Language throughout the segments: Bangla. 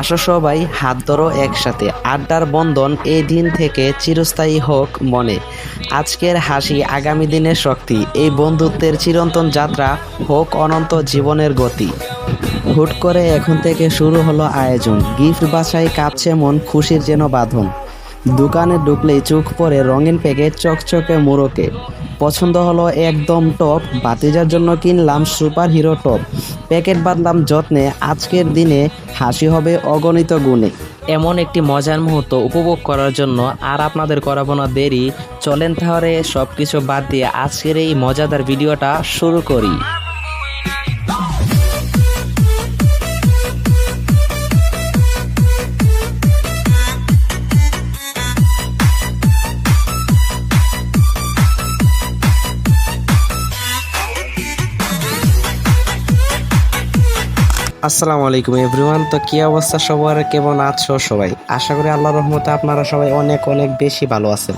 আসো সবাই, হাত ধরো একসাথে। আড্ডার বন্ধন এই দিন থেকে চিরস্থায়ী হোক মনে। আজকের হাসি আগামী দিনের শক্তি। এই বন্ধুত্বের চিরন্তন যাত্রা হোক অনন্ত জীবনের গতি। হুট করে এখন থেকে শুরু হলো আয়োজন। গিফট বাছাই কাঁপছে মন, খুশির যেন বাঁধন। দোকানে ঢুকলেই চোখ পড়ে রঙিন প্যাকেট, চকচকে মুড়োকে পছন্দ হলো একদম টপ বাতিজার জন্য কিনলাম সুপার হিরো টপ প্যাকেট বাঁধলাম যত্নে। আজকের দিনে হাসি হবে অগণিত গুণে। এমন একটি মজার মুহূর্ত উপভোগ করার জন্য আর আপনাদের করাবো না দেরি। চলেন তাহলে সব কিছু বাদ দিয়ে আজকের এই মজাদার ভিডিওটা শুরু করি। আসসালামু আলাইকুম এভরিওয়ান। তো কি অবস্থা সবার? কেমন আছো সবাই? আশা করি আল্লাহর রহমতে আপনারা সবাই অনেক অনেক বেশি ভালো আছেন।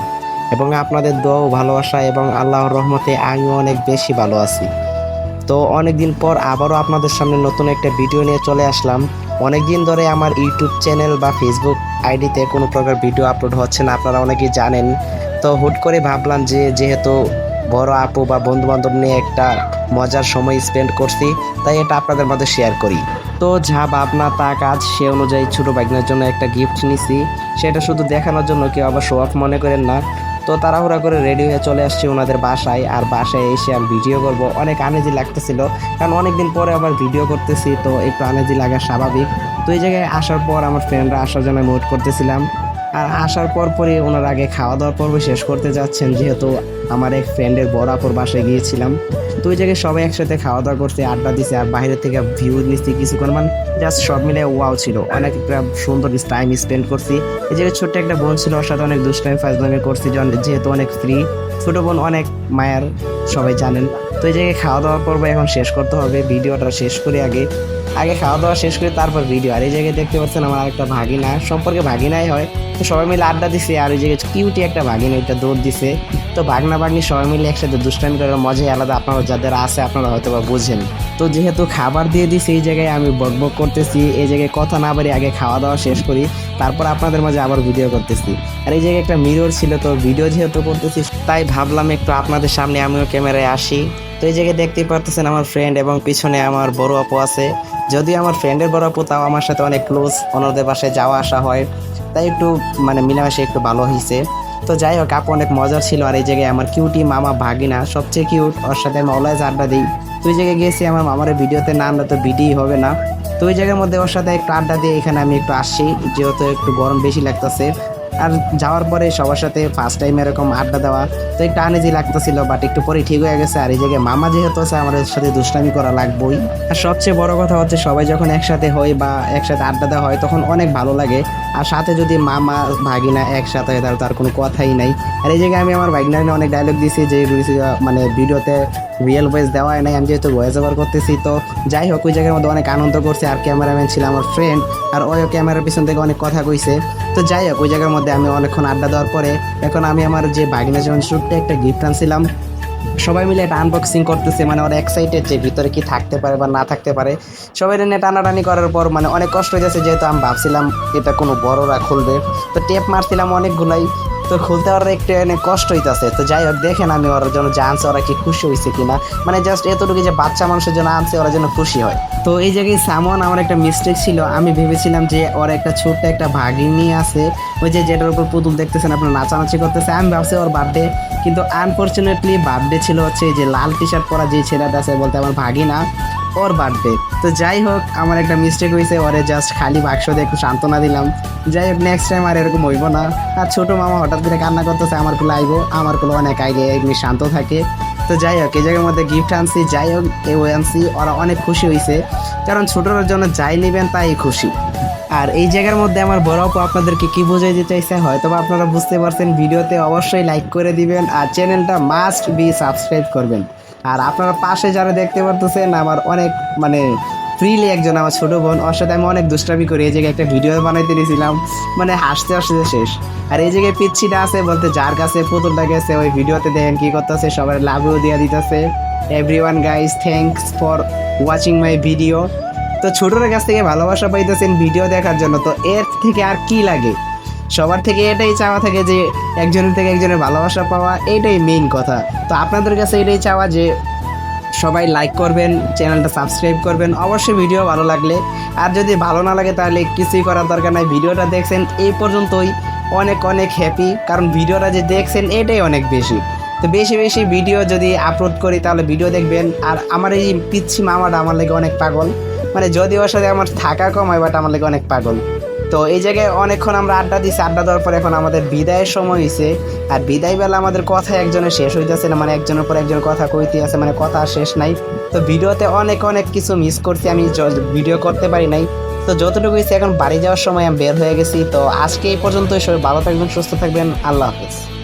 এবং আপনাদের দোয়াও ভালোবাসা এবং আল্লাহর রহমতে আমিও অনেক বেশি ভালো আছি। তো অনেক দিন পর আবারও আপনাদের সামনে নতুন একটা ভিডিও নিয়ে চলে আসলাম। অনেক দিন ধরে আমার ইউটিউব চ্যানেল বা ফেসবুক আইডিতে কোনো প্রকার ভিডিও আপলোড হচ্ছে না, আপনারা অনেকেই জানেন। তো হুট করে ভাবলাম যে যেহেতু বড় আপু বা বন্ধু বান্ধব নিয়ে একটা মজার সময় স্পেন্ড করছি, তাই এটা আপনাদের মধ্যে শেয়ার করি। তো যা ভাবনা, তা কাজ, সে অনুযায়ী ছোট ভাগ্নের জন্য একটা গিফট নিছি। সেটা শুধু দেখানোর জন্য কেউ আবার শো অফ মনে করেন না। তো তাড়াহুড়া করে রেডি হয়ে চলে আসছি ওনাদের বাসায়, আর বাসায় এসে আমি ভিডিও করব। অনেক আনেজি লাগতেছিল, কারণ অনেকদিন পরে আবার ভিডিও করতেছি, তো একটু আনেজি লাগা স্বাভাবিক। তো এই জায়গায় আসার পর আমার ফ্রেন্ডরা আসার জন্য আমি ওয়েট করতেছিলাম। আর আসার পর পরে ওনার আগে খাওয়া দাওয়ার পর্ব শেষ করতে যাচ্ছেন, যেহেতু আমার এক ফ্রেন্ডের বড় আপুর বাসায় গিয়েছিলাম। তো ওই জায়গায় সবাই একসাথে খাওয়া দাওয়া করতে আড্ডা দিছে আর বাইরে থেকে ভিউ নিচ্ছি কিছুক্ষণ মানে জাস্ট সব মিলে ওয়াও ছিল। অনেক একটা সুন্দর টাইম স্পেন্ড করছি। এই জায়গায় ছোট্ট একটা বোন ছিল, ওর সাথে অনেক দুষ্টাইম ফাজলামি করছি যেহেতু অনেক ফ্রি ছোটো বোন অনেক মায়ার, সবাই জানেন। এই জায়গায় খাওয়া দাওয়ার পর্ব এখন শেষ করতে হবে। ভিডিওটা শেষ করে আগে। আগে খাওয়া দাওয়া শেষ করে তারপর ভিডিও আর এই জায়গায় দেখতে পাচ্ছেন আমার আরেকটা ভাগিনা। সম্পর্কে ভাগিনাই হয়। তো সবাই মিলে আড্ডা দিছে আর ওই জায়গায় কিউটি একটা ভাগিনা এটা দৌড় দিছে। তো ভাগনা, ভাগ্নি সবাই মিলে একসাথে দুষ্টামি করার মজাই আলাদা। আপনারা যাদের আছে আপনারা হয়তো বা বুঝেন। তো যেহেতু খাবার দিয়ে দিছে এই জায়গায়, আমি বকবক করতেছি। এই জায়গায় কথা না বাড়ি আগে খাওয়া দাওয়া শেষ করি। তারপর আপনাদের মাঝে আবার ভিডিও করতেছি। আর এই জায়গায় একটা মিরর ছিল তো ভিডিও যেহেতু করতেছি, তাই ভাবলাম একটু আপনাদের সামনে আমিও ক্যামেরায় আসি। তো এই জায়গায় দেখতেই পারতেছেন আমার ফ্রেন্ড এবং পিছনে আমার বড় আপু আছে। যদিও আমার ফ্রেন্ডের বড় আপু, তাও আমার সাথে অনেক ক্লোজ ওনাদের বাসায় যাওয়া আসা হয়। তাই একটু মানে মিলামেশা একটু ভালো হয়েছে তো যাই হোক, আপু অনেক মজার ছিল আর এই জায়গায় আমার কিউটি মামা ভাগিনা, সবচেয়ে কিউট ওর সাথে আমি অলওয়েজ আড্ডা দিই। তো ওই জায়গায় গেছি আমার মামার ভিডিওতে না আনলে তো ভিডিওই হবে না। তো ওই জায়গার মধ্যে ওর সাথে একটু আড্ডা দিয়ে এখানে আমি একটু আসছি, যেহেতু একটু গরম বেশি লাগতেছে। আর যাওয়ার পরে সবার সাথে ফার্স্ট টাইম এরকম আড্ডা দেওয়া, তো একটু আনেজি লাগতেছিল বাট একটু পরে ঠিক হয়ে গেছে। আর এই জায়গায় মামা যেহেতু আছে, আমাদের সাথে দুষ্টামি করা লাগবেই। আর সবচেয়ে বড় কথা হচ্ছে, সবাই যখন একসাথে হয় বা একসাথে আড্ডা দেওয়া হয়, তখন অনেক ভালো লাগে। আর সাথে যদি মামা, ভাগিনা একসাথে হয়, তাহলে তার কোনো কথাই নাই। আর এই জায়গায় আমি আমার ভাগিনার নিয়ে অনেক ডায়লগ দিয়েছি, যে মানে ভিডিওতে রিয়েল ভয়েস দেওয়া হয় নাই, আমি যেহেতু ভয়েস ওভার করতেছি, তো যাই হোক, ওই জায়গার মধ্যে অনেক আনন্দ করছে। আর ক্যামেরাম্যান ছিল আমার ফ্রেন্ড আর ওই ক্যামেরার পিছন থেকে অনেক কথা কইছে। তো যাই হোক, ওই জায়গার মধ্যে আমি অনেকক্ষণ আড্ডা দেওয়ার পরে, এখন আমি আমার যে বাগিনা যেমন ছোট্ট একটা গিফট আনছিলাম, সবাই মিলে এটা আনবক্সিং করতেছে মানে ওরা এক্সাইটেড যে ভিতরে কি থাকতে পারে বা না থাকতে পারে। সবাই নিয়ে টানাটানি করার পর মানে অনেক কষ্ট হয়ে যাচ্ছে যেহেতু আমি ভাবছিলাম এটা কোনো বড়রা খুলবে। তো টেপ মারছিলাম অনেকগুলাই তো খুলতে ওরা একটু অনেক কষ্ট হইতেছে। তো যাই হোক, দেখেন আমি ওর জন্য যে আনছে ওরা কি খুশি হয়েছে কিনা। মানে জাস্ট এতটুকু যে বাচ্চা মানুষের জন্য আনছে, ওরা যেন খুশি হয়। তো এই জায়গায় সামন আমার একটা মিস্টেক ছিল। আমি ভেবেছিলাম যে ওর একটা ছোট্ট একটা ভাগিনী আছে। ওই যে যেটার উপর পুতুল দেখতেছেন, আপনার নাচানাচি করতেছে। আমি ভাবছি ওর বার্থডে কিন্তু আনফর্চুনেটলি বার্থডে ছিল হচ্ছে যে লাল টি শার্ট পরা যে ছেলেটা আছে বলতে আমার ভাগিনা। ওর বার্থডে তো যাই হোক, আমার একটা মিস্টেক হয়েছে, ওরে জাস্ট খালি বাক্স দিয়ে একটু সান্ত্বনা দিলাম। যাই হোক নেক্সট টাইম আর এরকম হইব না। আর ছোটো মামা হঠাৎ করে কান্না করতেছে, আমার কুলো আইবো, আমার কুলো অনেক আগে এমনি শান্ত থাকে। তো যাই হোক, এই জায়গার মধ্যে গিফট আনছি, যাই হোক, এ ওই আনছি, ওরা অনেক খুশি হয়েছে কারণ ছোটোর জন্য যাই নেবেন, তাই খুশি। আর এই জায়গার মধ্যে আমার বড় আপু আপনাদেরকে কি বোঝাই দিতে চাইছে হয়তো আপনারা বুঝতে পারছেন, ভিডিওতে অবশ্যই লাইক করে দিবেন, আর চ্যানেলটা মাস্ট বি সাবস্ক্রাইব করবেন। আর আপনারা পাশে যারা দেখতে পারতেছেন, আমার অনেক মানে ফ্রিলি একজন আমার ছোট বোন, ওর সাথে আমি অনেক দুষ্টামি করি এই জায়গায় একটা ভিডিও বানাইতে নিয়েছিলাম মানে হাসতে হাসতে শেষ। আর এই জায়গায় পিচ্ছিটা আছে বলতে যার কাছে পুতুলটা গেছে, ওই ভিডিওতে দেখেন কী করতেছে সবাই লাভও দিয়ে দিতেছে। Everyone guys thanks for watching my video তো ছোটদের কাছ থেকে ভালোবাসা পাইতেছেন ভিডিও দেখার জন্য, তো এর থেকে আর কি লাগে? সবার থেকে এটাই চাওয়া থাকে যে একজনের থেকে একজনের ভালোবাসা পাওয়া, এটাই মেইন কথা। তো আপনাদের কাছে এটাই চাওয়া যে সবাই লাইক করবেন চ্যানেলটা সাবস্ক্রাইব করবেন। অবশ্যই ভিডিও ভালো লাগলে। আর যদি ভালো না লাগে তাহলে কিছুই করার দরকার নাই। ভিডিওটা দেখছেন, এই পর্যন্তই। অনেক অনেক হ্যাপি কারণ ভিডিওটা যে দেখছেন, এটাই অনেক বেশি। তো বেশি বেশি ভিডিও যদি আপলোড করি, তাহলে ভিডিও দেখবেন। আর আমার এই পিচ্ছি মামাটা আমার লাগে অনেক পাগল। মানে যদি ওর সাথে আমার থাকা কম হয় বাট আমার লাগে অনেক পাগল। তো এই জায়গায় অনেকক্ষণ আমরা আড্ডা দিছি, আড্ডা দেওয়ার পর এখন আমাদের বিদায়ের সময় হয়েছে আর বিদায় বেলা আমাদের কথা একজনের শেষ হইতেছে না মানে একজনের পর একজন কথা কইতে আছে মানে কথা শেষ নাই। তো ভিডিওতে অনেক অনেক কিছু মিস করছি, আমি ভিডিও করতে পারি নাই। তো যতটুকু হয়েছে এখন বাড়ি যাওয়ার সময় আমি বের হয়ে গেছি। তো আজকে এই পর্যন্ত সবাই ভালো থাকবেন, সুস্থ থাকবেন, আল্লাহ হাফিজ।